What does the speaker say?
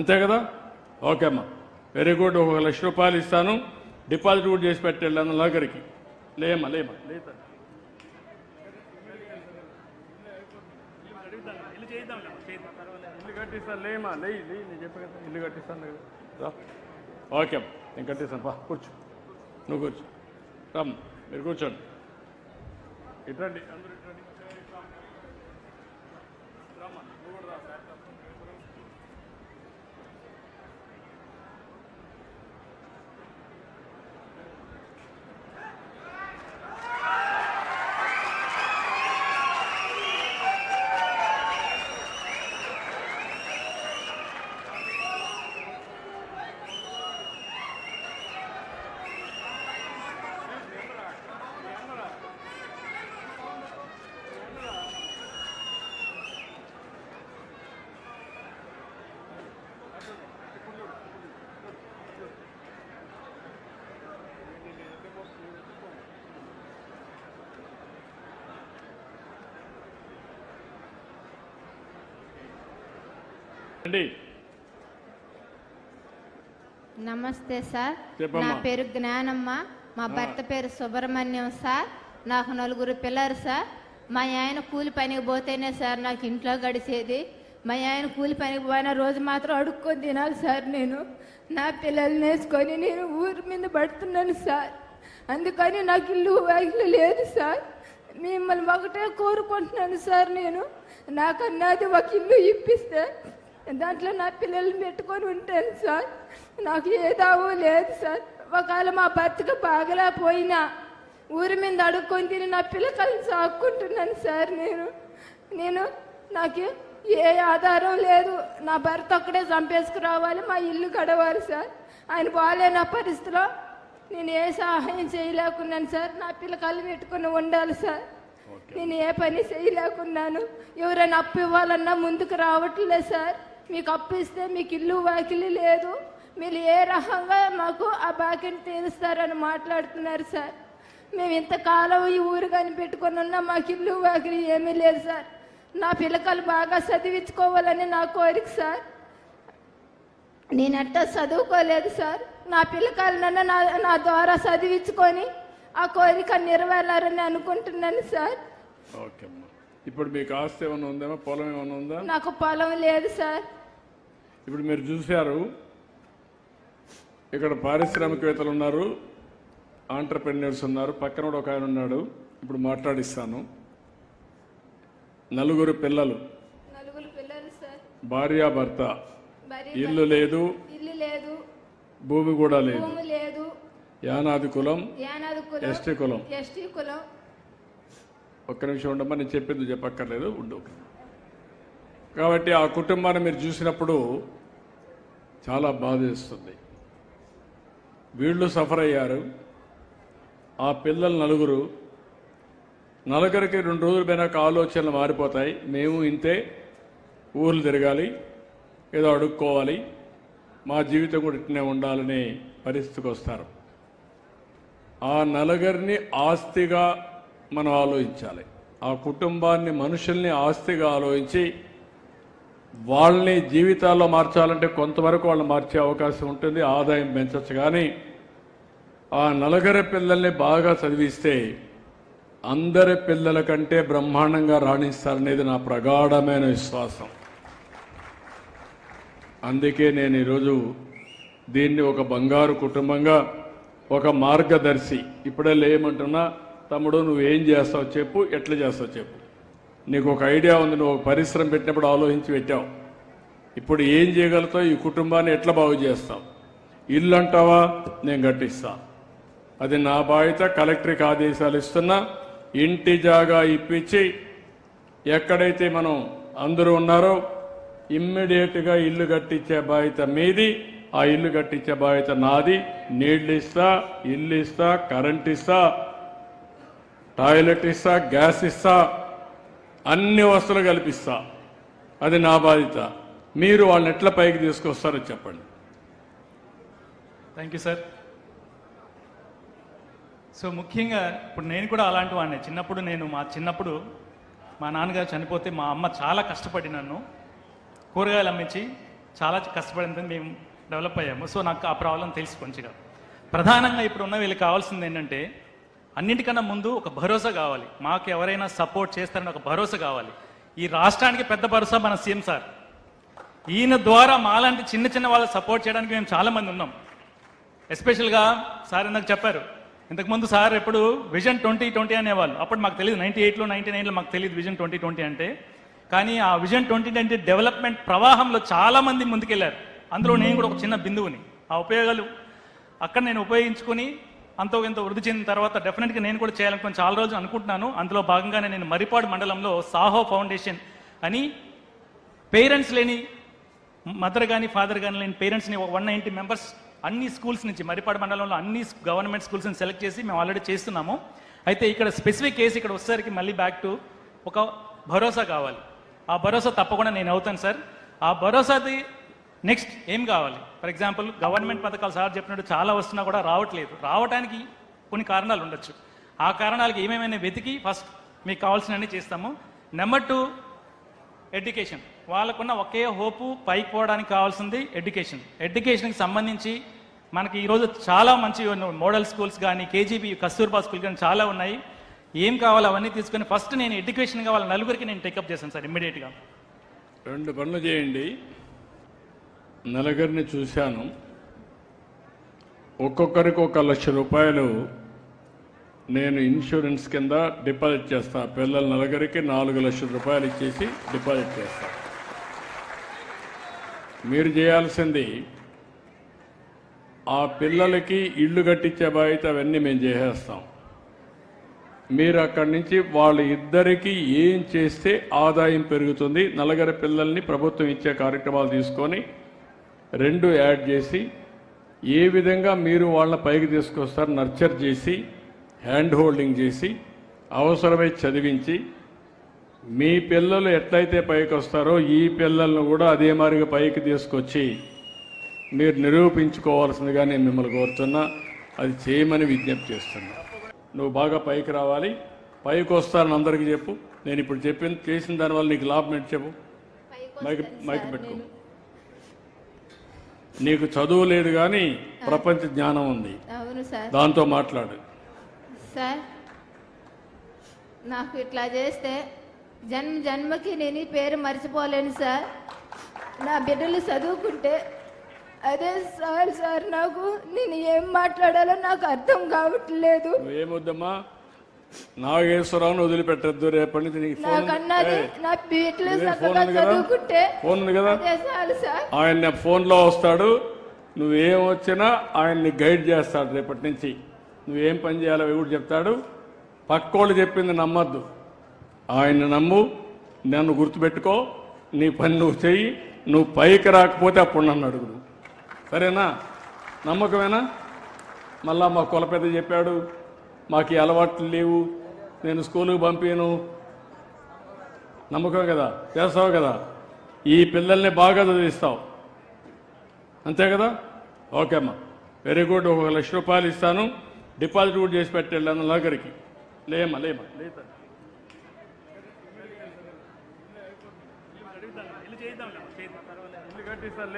అంతే కదా? ఓకే అమ్మా. వెరీ గుడ్ ఒక లక్ష రూపాయలు ఇస్తాను. డిపాజిట్ కూడా చేసి పెట్టండి అన్న నగరికి లేమ్మా లేమ్మా లేదా ఇల్లు కట్టిస్తాను లేమా లే లే నేను చెప్పా కదా ఇల్లు కట్టిస్తాను రా ఓకే అమ్మా. నేను కట్టిస్తాను. బా కూర్చో. నువ్వు కూర్చో. రమ్ మీరు కూర్చోండి. ఇట్రండి అందరూ ఇట్రండి అండి. నమస్తే సార్. నా పేరు జ్ఞానమ్మ. మా భర్త పేరు సుబ్రహ్మణ్యం సార్. నాకు నలుగురు పిల్లలు సార్. మా ఆయన కూలి పనికి పోతేనే సార్ నాకు ఇంట్లో గడిచేది. మా ఆయన కూలి పనికి పోయిన రోజు మాత్రం అడుక్కొని తినాలి సార్ నేను. నా పిల్లల్ని వేసుకొని నేను ఊరి మీద పడుతున్నాను సార్. అందుకని నాకు ఇల్లు వాకిలు లేదు సార్. మిమ్మల్ని ఒకటే కోరుకుంటున్నాను సార్ నేను. నాకన్నది ఒక ఇల్లు ఇప్పిస్తే దాంట్లో నా పిల్లల్ని పెట్టుకొని ఉంటాను సార్. నాకు ఏదావో లేదు సార్. ఒకవేళ మా భర్తకు బాగలేకపోయినా ఊరి మీద అడుక్కొని తిని నా పిల్లకాయలను సాక్కుంటున్నాను సార్ నేను. నేను నాకు ఏ ఆధారం లేదు. నా భర్త ఒక్కడే చంపేసుకురావాలి మా ఇల్లు గడవాలి సార్. ఆయన బాగాలేని పరిస్థితిలో నేను ఏ సహాయం చేయలేకున్నాను సార్. నా పిల్లకాయలు పెట్టుకుని ఉండాలి సార్. నేను ఏ పని చేయలేకున్నాను. ఎవరైనా అప్పు ఇవ్వాలన్నా ముందుకు రావట్లేదు సార్. మీకు అప్పు ఇస్తే మీకు ఇల్లు వాకిలి లేదు. మీరు ఏ రకంగా మాకు ఆ బాకీని తీరుస్తారని మాట్లాడుతున్నారు సార్. మేము ఇంతకాలం ఈ ఊరు కానీ పెట్టుకొని ఉన్నా మాకు ఇల్లు వాకిలి ఏమీ లేదు సార్. నా పిల్లకాయలు బాగా చదివించుకోవాలని నా కోరిక సార్. నేను ఎట్టా చదువుకోలేదు సార్. నా పిల్లకాయలనన్నా నా నా ద్వారా చదివించుకొని ఆ కోరిక నెరవేరాలని అనుకుంటున్నాను సార్. ఓకే ఇప్పుడు మీకు ఆస్తి ఏమైనా ఉందేమో పొలం ఏమైనా ఉందా? నాకు పొలం లేదు సార్. ఇప్పుడు మీరు చూశారు ఇక్కడ పారిశ్రామికవేత్తలు ఉన్నారు ఆంటర్ప్రెన్యూర్స్ ఉన్నారు పక్కన కూడా ఒక ఆయన ఉన్నాడు ఇప్పుడు మాట్లాడిస్తాను. నలుగురు పిల్లలు. భార్యాభర్త ఇల్లు లేదు. భూమి కూడా లేదు. యానాది కులం. ఎస్టీ కులం. ఒక్క నిమిషం ఉండమ్మా నేను చెప్పింది చెప్పక్కర్లేదు ఉండు. కాబట్టి ఆ కుటుంబాన్ని మీరు చూసినప్పుడు చాలా బాధేస్తుంది వీళ్ళు సఫర్ అయ్యారు. ఆ పిల్లలు నలుగురు. నలుగురికి రెండు రోజులు పోయినాక ఆలోచనలు మారిపోతాయి. మేము ఇంతే ఊర్లు తిరగాలి ఏదో అడుక్కోవాలి. మా జీవితం కూడా ఇట్నే ఉండాలనే పరిస్థితికి వస్తారు. ఆ నలుగురిని ఆస్తిగా మనం ఆలోచించాలి. ఆ కుటుంబాన్ని మనుషుల్ని ఆస్తిగా ఆలోచించి వాళ్ళని జీవితాల్లో మార్చాలంటే కొంతవరకు వాళ్ళు మార్చే అవకాశం ఉంటుంది ఆదాయం పెంచచ్చు. కానీ ఆ నలుగురి పిల్లల్ని బాగా చదివిస్తే అందరి పిల్లల కంటే బ్రహ్మాండంగా రాణిస్తారనేది నా ప్రగాఢమైన విశ్వాసం. అందుకే నేను ఈరోజు దీన్ని ఒక బంగారు కుటుంబంగా ఒక మార్గదర్శి. ఇప్పుడే లేమంటున్నా తమ్ముడు నువ్వు ఏం చేస్తావు చెప్పు ఎట్లా చేస్తావు చెప్పు. నీకు ఒక ఐడియా ఉంది నువ్వు పరిశ్రమ పెట్టినప్పుడు ఆలోచించి పెట్టావు. ఇప్పుడు ఏం చేయగలుగుతావు? ఈ కుటుంబాన్ని ఎట్లా బాగు చేస్తావు? ఇల్లు అంటావా? నేను కట్టిస్తా. అది నా బాధ్యత కలెక్టర్కి ఆదేశాలు ఇస్తున్నా. ఇంటి జాగా ఇప్పించి ఎక్కడైతే మనం అందరూ ఉన్నారో ఇమ్మీడియట్గా ఇల్లు కట్టించే బాధ్యత మీది. ఆ ఇల్లు కట్టించే బాధ్యత నాది. నీళ్ళు ఇస్తా ఇల్లు ఇస్తా కరెంట్ ఇస్తా టాయిలెట్ ఇస్తా గ్యాస్ ఇస్తా. అన్ని వస్తువులు కల్పిస్తా. అది నా బాధ్యత. మీరు వాళ్ళని ఎట్లా పైకి తీసుకొస్తారో చెప్పండి. థ్యాంక్ యూ సార్ సో ముఖ్యంగా ఇప్పుడు నేను కూడా అలాంటి వాడిని. చిన్నప్పుడు నేను మా చిన్నప్పుడు మా నాన్నగారు చనిపోతే మా అమ్మ చాలా కష్టపడి నన్ను. కూరగాయలు అమ్మించి చాలా కష్టపడింది మేము డెవలప్ అయ్యాము. సో నాకు ఆ ప్రాబ్లం తెలుసు కొంచెంగా. ప్రధానంగా ఇప్పుడు ఉన్న వీళ్ళకి కావాల్సింది ఏంటంటే అన్నింటికన్నా ముందు ఒక భరోసా కావాలి. మాకు ఎవరైనా సపోర్ట్ చేస్తారని ఒక భరోసా కావాలి. ఈ రాష్ట్రానికి పెద్ద భరోసా మన సీఎం సార్. ఈయన ద్వారా మాలాంటి చిన్న చిన్న వాళ్ళు సపోర్ట్ చేయడానికి మేము చాలామంది ఉన్నాం. ఎస్పెషల్గా సార్ ఇందాక చెప్పారు. ఇంతకుముందు సార్ ఎప్పుడు విజన్ ట్వంటీ ట్వంటీ అనేవాళ్ళు. అప్పుడు మాకు తెలియదు నైంటీ ఎయిట్లో నైన్టీ నైన్లో మాకు తెలియదు విజన్ ట్వంటీ ట్వంటీ అంటే. కానీ ఆ విజన్ ట్వంటీ ట్వంటీ డెవలప్మెంట్ ప్రవాహంలో చాలామంది ముందుకెళ్ళారు ముందుకెళ్ళారు. అందులో నేను కూడా ఒక చిన్న బిందువుని. ఆ ఉపయోగాలు అక్కడ నేను ఉపయోగించుకొని అంతో ఇంత వృద్ధి చెందిన తర్వాత డెఫినెట్గా నేను కూడా చేయాలనుకుని చాలా రోజులు అనుకుంటున్నాను. అందులో భాగంగానే నేను మరిపాడు మండలంలో సాహో ఫౌండేషన్ అని పేరెంట్స్ లేని మదర్ కానీ ఫాదర్ కానీ లేని పేరెంట్స్ని ఒక వన్ నైంటీ మెంబర్స్ అన్ని స్కూల్స్ నుంచి మరిపాడు మండలంలో అన్ని గవర్నమెంట్ స్కూల్స్ని సెలెక్ట్ చేసి మేము ఆల్రెడీ చేస్తున్నాము. అయితే ఇక్కడ స్పెసిఫిక్ కేసు ఇక్కడ వచ్చేసరికి మళ్ళీ బ్యాక్ టు ఒక భరోసా కావాలి. ఆ భరోసా తప్పకుండా నేను అవుతాను సార్. ఆ భరోసాది నెక్స్ట్ ఏం కావాలి? ఫర్ ఎగ్జాంపుల్ గవర్నమెంట్ పథకాలు సార్ చెప్పినట్టు చాలా వస్తున్నా కూడా రావట్లేదు. రావడానికి కొన్ని కారణాలు ఉండొచ్చు. ఆ కారణాలకి ఏమేమైనా వెతికి ఫస్ట్ మీకు కావాల్సినవన్నీ చేస్తాము. నెంబర్ టూ ఎడ్యుకేషన్ వాళ్ళకున్న ఒకే హోపు పైకి పోవడానికి కావాల్సింది ఎడ్యుకేషన్ ఎడ్యుకేషన్కి సంబంధించి మనకి ఈరోజు చాలా మంచి మోడల్ స్కూల్స్ కానీ కేజీబీ కస్తూర్బా స్కూల్ కానీ చాలా ఉన్నాయి. ఏం కావాలో అవన్నీ తీసుకొని ఫస్ట్ నేను ఎడ్యుకేషన్ కావాలి. నలుగురికి నేను టేకప్ చేశాను సార్ ఇమ్మీడియట్గా రెండు పనులు చేయండి. నలుగురిని చూశాను. ఒక్కొక్కరికి ఒక లక్ష రూపాయలు నేను ఇన్సూరెన్స్ కింద డిపాజిట్ చేస్తా. పిల్లల నలుగురికి నాలుగు లక్షల రూపాయలు ఇచ్చేసి డిపాజిట్ చేస్తా. మీరు చేయాల్సింది ఆ పిల్లలకి ఇల్లు కట్టించే బాధ్యత అవన్నీ మేము చేసేస్తాం. మీరు అక్కడి నుంచి వాళ్ళ ఇద్దరికి ఏం చేస్తే ఆదాయం పెరుగుతుంది నలుగురి పిల్లల్ని ప్రభుత్వం ఇచ్చే కార్యక్రమాలు తీసుకొని రెండు యాడ్ చేసి ఏ విధంగా మీరు వాళ్ళ పైకి తీసుకొస్తారు నర్చర్ చేసి హ్యాండ్ హోల్డింగ్ చేసి అవసరమై చదివించి మీ పిల్లలు ఎట్లయితే పైకి వస్తారో ఈ పిల్లలను కూడా అదే మాదిరిగా పైకి తీసుకొచ్చి మీరు నిరూపించుకోవాల్సిందిగా నేను మిమ్మల్ని కోరుతున్నా. అది చేయమని విజ్ఞప్తి చేస్తున్నా. నువ్వు బాగా పైకి రావాలి. పైకి వస్తానని అందరికీ చెప్పు. నేను ఇప్పుడు చెప్పిన చేసిన దానివల్ల నీకు లాభం ఏంటి చెప్పు? మైక్ మైక్ పెట్టుకో. నీకు చదువు లేదు కానీ ప్రపంచ జ్ఞానం ఉంది. అవును సార్. దాంతో మాట్లాడు. సార్ నాకు ఇట్లా చేస్తే జన్మ జన్మకి నేను ఈ పేరు మర్చిపోలేను సార్. నా బిడ్డలు చదువుకుంటే అదే సార్ సార్ నాకు నేను ఏం మాట్లాడాలో నాకు అర్థం కావట్లేదు. నువ్వేమొద్దమ్మా నాగేశ్వరరావును వదిలిపెట్టద్దు రేపటి నుంచి నీకు ఫోన్ ఉంది. కదా? ఫోన్ ఉంది కదా? ఆయన ఫోన్లో వస్తాడు. నువ్వేం వచ్చినా ఆయన్ని గైడ్ చేస్తాడు రేపటి నుంచి. నువ్వేం పని చేయాలో కూడా చెప్తాడు? పక్కోళ్ళు చెప్పింది నమ్మద్దు. ఆయన నమ్ము నన్ను గుర్తుపెట్టుకో నీ పని నువ్వు చెయ్యి నువ్వు పైకి రాకపోతే అప్పుడు నన్ను అడుగు. సరేనా? నమ్మకమేనా? మళ్ళా మా కుల పెద్ద చెప్పాడు. మాకు ఈ అలవాట్లు లేవు. నేను స్కూలుకు పంపాను నమ్మకం కదా? చేస్తావు కదా? ఈ పిల్లల్ని బాగా చదివిస్తావు. అంతే కదా? ఓకే అమ్మా. Very good. ఒక లక్ష రూపాయలు ఇస్తాను. డిపాజిట్ కూడా చేసి పెట్టాను నలుగురికి లేమ్మా లేమ్మా లేదా కట్టిస్తాను